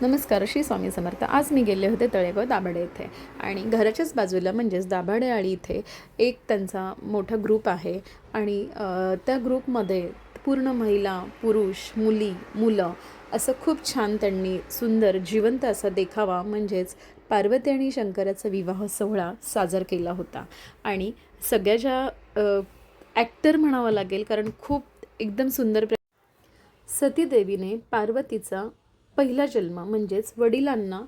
नमस्कार श्री स्वामी समर्थ. आज मी गेले होते तळेगाव दाभाडे इथे. आणि घराच्याच बाजूला म्हणजेच दाभाडे आळी इथे एक त्यांचा मोठा ग्रुप आहे. आणि त्या ग्रुपमध्ये पूर्ण महिला पुरुष मुली मुलं असं खूप छान त्यांनी सुंदर जिवंत असा देखावा म्हणजेच पार्वती आणि शंकराचा विवाह सोहळा साजर केला होता. आणि सगळ्या ज्या ॲक्टर म्हणावं लागेल कारण खूप एकदम सुंदर प्र सतीदेवीने पार्वतीचा पहिला जन्म म्हणजेच वडिलांना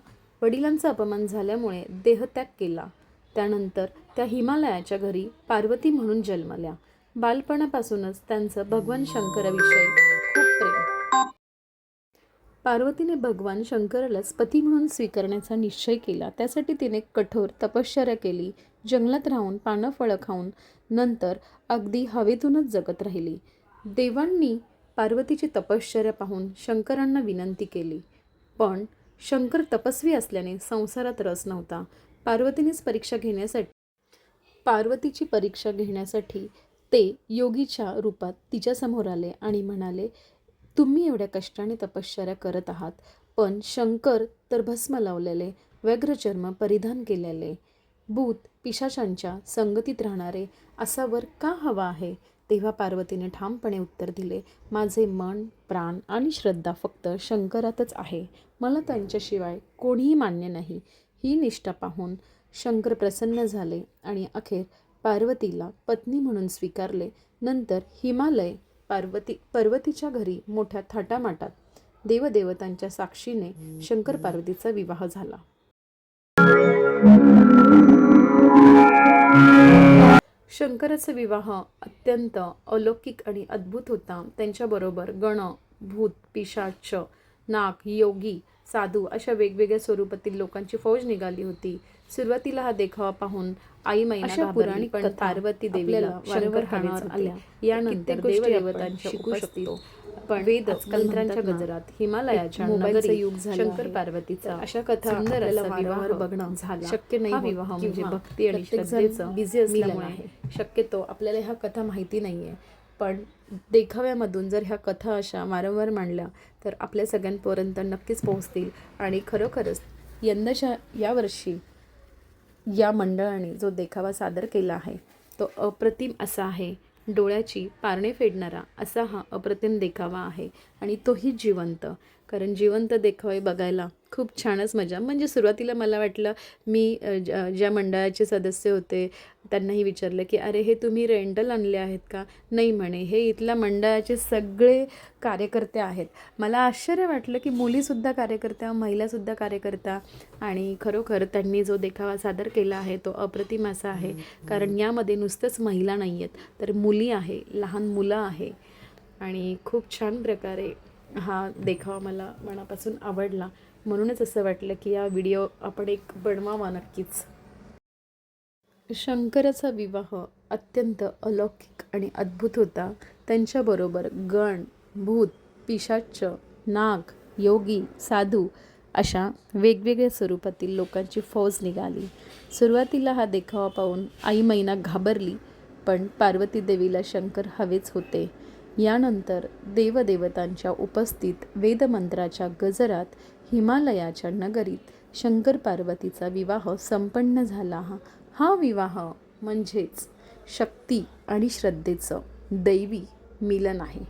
वडिलांचा अपमान झाल्यामुळे देहत्याग केला. त्यानंतर त्या हिमालयाच्या घरी पार्वती म्हणून जन्मल्या. बालपणापासूनच त्यांचं भगवान शंकराविषयी खूप प्रेम. पार्वतीने भगवान शंकरालाच पती म्हणून स्वीकारण्याचा निश्चय केला. त्यासाठी तिने कठोर तपश्चर्या केली. जंगलात राहून पानं फळं खाऊन नंतर अगदी हवेतूनच जगत राहिली. देवांनी पार्वतीची तपश्चर्या पाहून शंकरांना विनंती केली. पण शंकर तपस्वी असल्याने संसारात रस नव्हता. पार्वतीनेच परीक्षा घेण्यासाठी पार्वतीची परीक्षा घेण्यासाठी ते योगीच्या रूपात तिच्यासमोर आले आणि म्हणाले तुम्ही एवढ्या कष्टाने तपश्चर्या करत आहात पण शंकर तर भस्म लावलेले व्यग्रचर्म परिधान केलेले. भूत पिशाचांच्या संगतीत राहणारे असा वर का हवा आहे? तेव्हा पार्वतीने ठामपणे उत्तर दिले माझे मन प्राण आणि श्रद्धा फक्त शंकरातच आहे. मला त्यांच्याशिवाय कोणीही मान्य नाही. ही निष्ठा पाहून शंकर प्रसन्न झाले आणि अखेर पार्वतीला पत्नी म्हणून स्वीकारले. नंतर हिमालय पार्वती पर्वतीच्या घरी मोठ्या थाटामाटात देवदेवतांच्या साक्षीने शंकर पार्वतीचा विवाह झाला. शंकराचा विवाह अत्यंत अलौकिक आणि अद्भुत होता त्यांच्याबरोबर गण भूत पिशाच नाग योगी साधू अशा वेगवेगळ्या स्वरूपातील लोकांची फौज निघाली होती सुरुवातीला हा देखावा पाहून आई मैना पौराणिक पार्वती देवीला वारंवार आल्या. यानंतर देवदेवतांच्या उपस्थित. पण वेद ना, गजरात हिमालयाच्या मोबाईलचं युग झालं शंकर. पार्वतीचा अशा कथा आपल्याला वारंवार विवाह बघणं झाला. शक्य नाही विवाह म्हणजे भक्ती आणि श्रद्धेचं busy असल्यामुळे शक्यतो आपल्याला ह्या कथा माहिती नाही आहे पण देखाव्यामधून जर ह्या कथा अशा वारंवार मांडल्या तर आपल्या सगळ्यांपर्यंत नक्कीच पोहोचतील. आणि खरोखरच यंदाच्या यावर्षी या मंडळाने जो देखावा सादर केला आहे तो अप्रतिम असा आहे. डोळ्याची पारणे फेडणारा असा हा अप्रतिम देखावा आहे आणि तोही जिवंत. कारण जिवंत देखावे बघायला खूप छानच मजा. म्हणजे सुरुवातीला मला वाटलं मी ज्या मंडळाचे सदस्य होते त्यांनाही विचारलं की अरे हे तुम्ही रेंटल आणले आहेत का? नाही म्हणे हे इथल्या मंडळाचे सगळे कार्यकर्ते आहेत. मला आश्चर्य वाटलं की मुलीसुद्धा कार्यकर्त्या महिलासुद्धा कार्यकर्ता आणि खरोखर त्यांनी जो देखावा सादर केला आहे तो अप्रतिम असा आहे. कारण यामध्ये नुसतंच महिला नाही आहेत तर मुली आहे लहान मुलं आहे आणि खूप छान प्रकारे हा देखावा मला मनापासून आवडला. म्हणूनच असं वाटलं की या व्हिडिओ आपण एक बनवावा नक्कीच. शंकराचा विवाह अत्यंत अलौकिक आणि अद्भुत होता. त्यांच्याबरोबर गण भूत पिशाच नाग योगी साधू अशा वेगवेगळ्या स्वरूपातील लोकांची फौज निघाली. सुरुवातीला हा देखावा पाहून आई मैना घाबरली पण पार्वती देवीला शंकर हवेच होते. यानंतर देवदेवतांच्या उपस्थित वेदमंत्राच्या गजरात हिमालयाच्या नगरीत शंकर पार्वतीचा विवाह संपन्न झाला. हा हा विवाह म्हणजेच शक्ती आणि श्रद्धेचं दैवी मिलन आहे.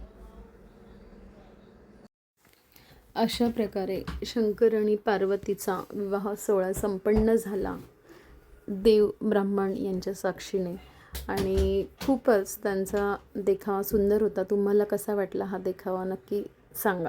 अशा प्रकारे शंकर आणि पार्वतीचा विवाह सोहळा संपन्न झाला. देव ब्राह्मण यांच्या साक्षीने आणि खूपच त्यांचा देखावा सुंदर होता. तुम्हाला कसा वाटला हा देखावा? नक्की सांगा.